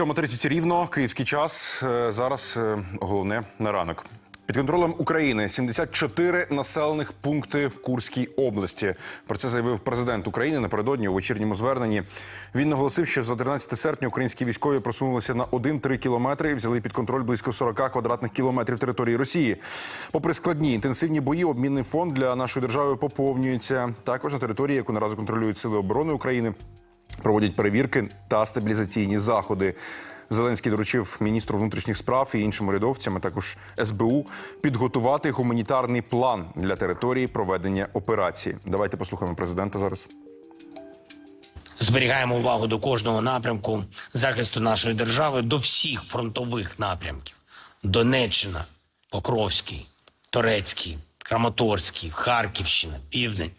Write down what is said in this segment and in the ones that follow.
7.30 рівно, київський час. Е, Зараз е, головне на ранок. Під контролем України 74 населених пункти в Курській області. Про це заявив президент України напередодні у вечірньому зверненні. Він наголосив, що за 13 серпня українські військові просунулися на 1-3 кілометри і взяли під контроль близько 40 квадратних кілометрів території Росії. Попри складні інтенсивні бої, обмінний фонд для нашої держави поповнюється. Також на території, яку наразі контролюють сили оборони України, проводять перевірки та стабілізаційні заходи. Зеленський доручив міністру внутрішніх справ і іншим урядовцям, а також СБУ, підготувати гуманітарний план для території проведення операції. Давайте послухаємо президента зараз. Зберігаємо увагу до кожного напрямку захисту нашої держави до всіх фронтових напрямків: Донеччина, Покровський, Торецький, Краматорський, Харківщина, Південь,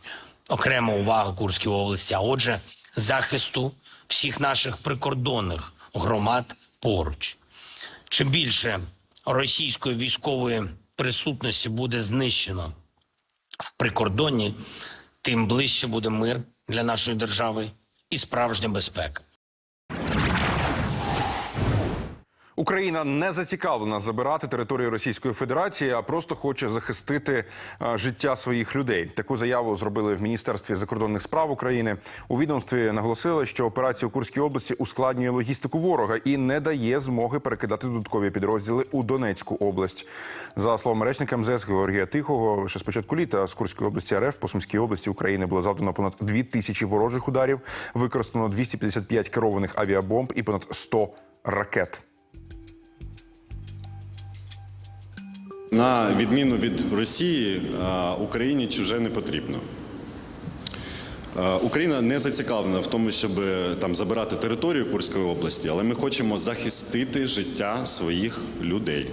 окрема увага Курській області. А отже, захисту всіх наших прикордонних громад поруч. Чим більше російської військової присутності буде знищено в прикордонні, тим ближче буде мир для нашої держави і справжня безпека. Україна не зацікавлена забирати територію Російської Федерації, а просто хоче захистити е, життя своїх людей. Таку заяву зробили в Міністерстві закордонних справ України. У відомстві наголосили, що операція у Курській області ускладнює логістику ворога і не дає змоги перекидати додаткові підрозділи у Донецьку область. За словами речника МЗС Георгія Тихого, лише з початку літа з Курської області РФ по Сумській області України було завдано понад 2 тисячі ворожих ударів, використано 255 керованих авіабомб і понад 100 ракет. На відміну від Росії, е, Україні чуже не потрібно. Е, Україна не зацікавлена в тому, щоб е, там забирати територію Курської області, але ми хочемо захистити життя своїх людей.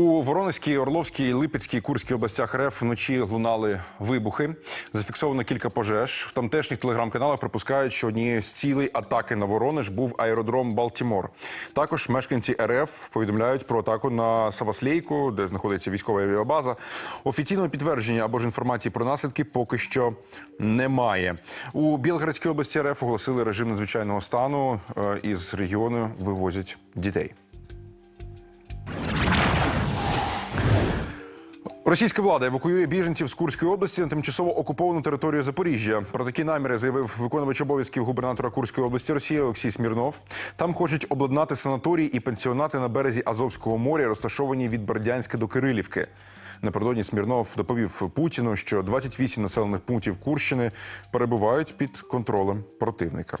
У Воронезькій, Орловській, Липецькій, Курській областях РФ вночі лунали вибухи. Зафіксовано кілька пожеж. В тамтешніх телеграм-каналах припускають, що однією з цілей атаки на Воронеж був аеродром Балтімор. Також мешканці РФ повідомляють про атаку на Саваслейку, де знаходиться військова авіабаза. Офіційного підтвердження або ж інформації про наслідки поки що немає. У Білградській області РФ оголосили режим надзвичайного стану. Е, Із регіону вивозять дітей. Російська влада евакуює біженців з Курської області на тимчасово окуповану територію Запоріжжя. Про такі наміри заявив виконувач обов'язків губернатора Курської області Росії Олексій Смірнов. Там хочуть обладнати санаторії і пенсіонати на березі Азовського моря, розташовані від Бердянська до Кирилівки. Напередодні Смірнов доповів Путіну, що 28 населених пунктів Курщини перебувають під контролем противника.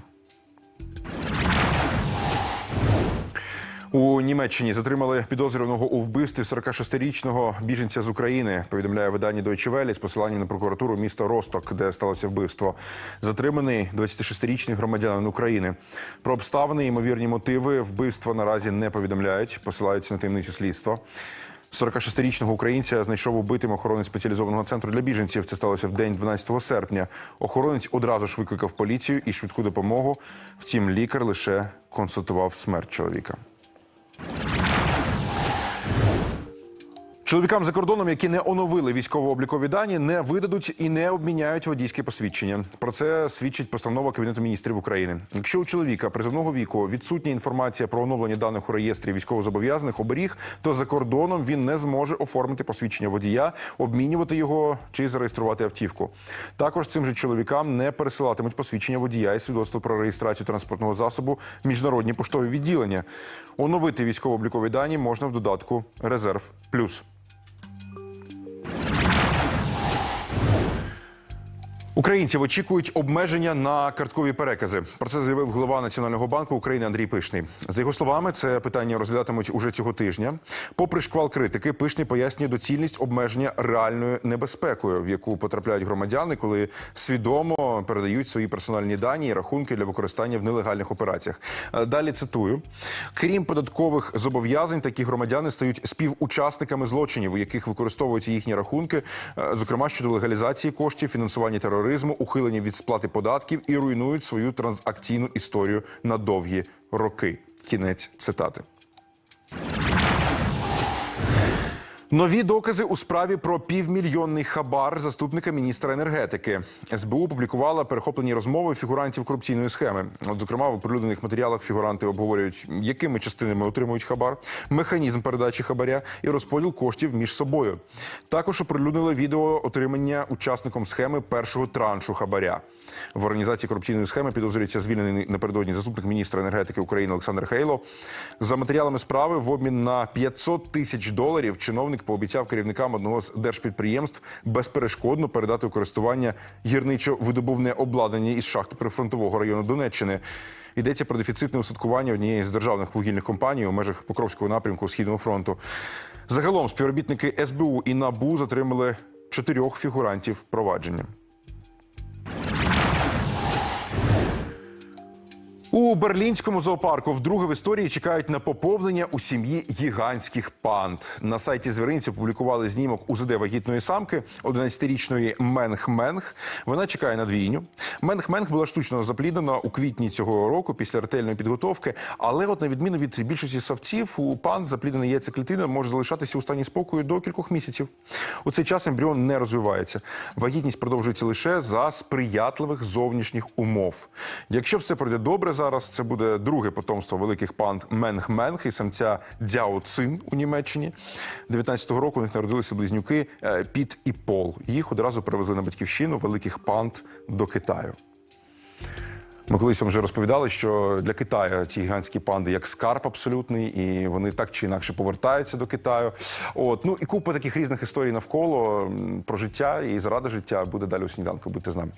У Німеччині затримали підозрюваного у вбивстві 46-річного біженця з України. Повідомляє видання Deutsche Welle з посиланням на прокуратуру міста Росток, де сталося вбивство. Затриманий 26-річний громадянин України. Про обставини і ймовірні мотиви вбивства наразі не повідомляють. Посилаються на таємницю слідства. 46-річного українця знайшов убитим охоронець спеціалізованого центру для біженців. Це сталося в день 12 серпня. Охоронець одразу ж викликав поліцію і швидку допомогу. Втім, лікар лише констатував смерть чоловіка. Чоловікам за кордоном, які не оновили військово-облікові дані, не видадуть і не обміняють водійське посвідчення. Про це свідчить постанова Кабінету міністрів України. Якщо у чоловіка призовного віку відсутня інформація про оновлення даних у реєстрі військовозобов'язаних оберіг, то за кордоном він не зможе оформити посвідчення водія, обмінювати його чи зареєструвати автівку. Також цим же чоловікам не пересилатимуть посвідчення водія і свідоцтво про реєстрацію транспортного засобу міжнародні поштові відділення. Оновити військово-облікові дані можна в додатку Резерв Плюс. Українців очікують обмеження на карткові перекази. Про це заявив голова Національного банку України Андрій Пишний. За його словами, це питання розглядатимуть уже цього тижня. Попри шквал критики, Пишний пояснює доцільність обмеження реальною небезпекою, в яку потрапляють громадяни, коли свідомо передають свої персональні дані і рахунки для використання в нелегальних операціях. Е, Далі цитую: крім податкових зобов'язань, такі громадяни стають співучасниками злочинів, у яких використовуються їхні рахунки, е, зокрема щодо легалізації коштів, фінансування тероризму, ухилення від сплати податків і руйнують свою транзакційну історію на довгі роки. Кінець цитати. Нові докази у справі про півмільйонний хабар заступника міністра енергетики. СБУ публікувала перехоплені розмови фігурантів корупційної схеми. От, зокрема, в оприлюднених матеріалах фігуранти обговорюють, якими частинами отримують хабар, механізм передачі хабаря і розподіл коштів між собою. Також оприлюднили відео отримання учасником схеми першого траншу хабаря. В організації корупційної схеми підозрюється звільнений напередодні заступник міністра енергетики України Олександр Хейло. За матеріалами справи в обмін на 500 тисяч доларів чиновник пообіцяв керівникам одного з держпідприємств безперешкодно передати у користування гірничо-видобувне обладнання із шахти прифронтового району Донеччини. Йдеться про дефіцитне усадкування однієї з державних вугільних компаній у межах Покровського напрямку Східного фронту. Загалом співробітники СБУ і НАБУ затримали чотирьох фігурантів провадження. У берлінському зоопарку вдруге в історії чекають на поповнення у сім'ї гігантських панд. На сайті звіринців публікували знімок УЗД вагітної самки 11-річної Менг-Менг. Вона чекає на двійню. Менг-Менг була штучно запліднена у квітні цього року після ретельної підготовки. Але, от на відміну від більшості савців, у панд запліднена яйцеклітина може залишатися у стані спокою до кількох місяців. У цей час ембріон не розвивається. Вагітність продовжується лише за сприятливих зовнішніх умов. Якщо все пройде добре зараз, це буде друге потомство великих панд Менг-Менг і самця Дзяо Цин у Німеччині. 19-го року у них народилися близнюки е, Піт і Пол. Їх одразу привезли на батьківщину великих панд до Китаю. Ми колись вам вже розповідали, що для Китаю ці гігантські панди як скарб абсолютний, і вони так чи інакше повертаються до Китаю. От ну і купа таких різних історій навколо про життя і заради життя буде далі у сніданку. Будьте з нами.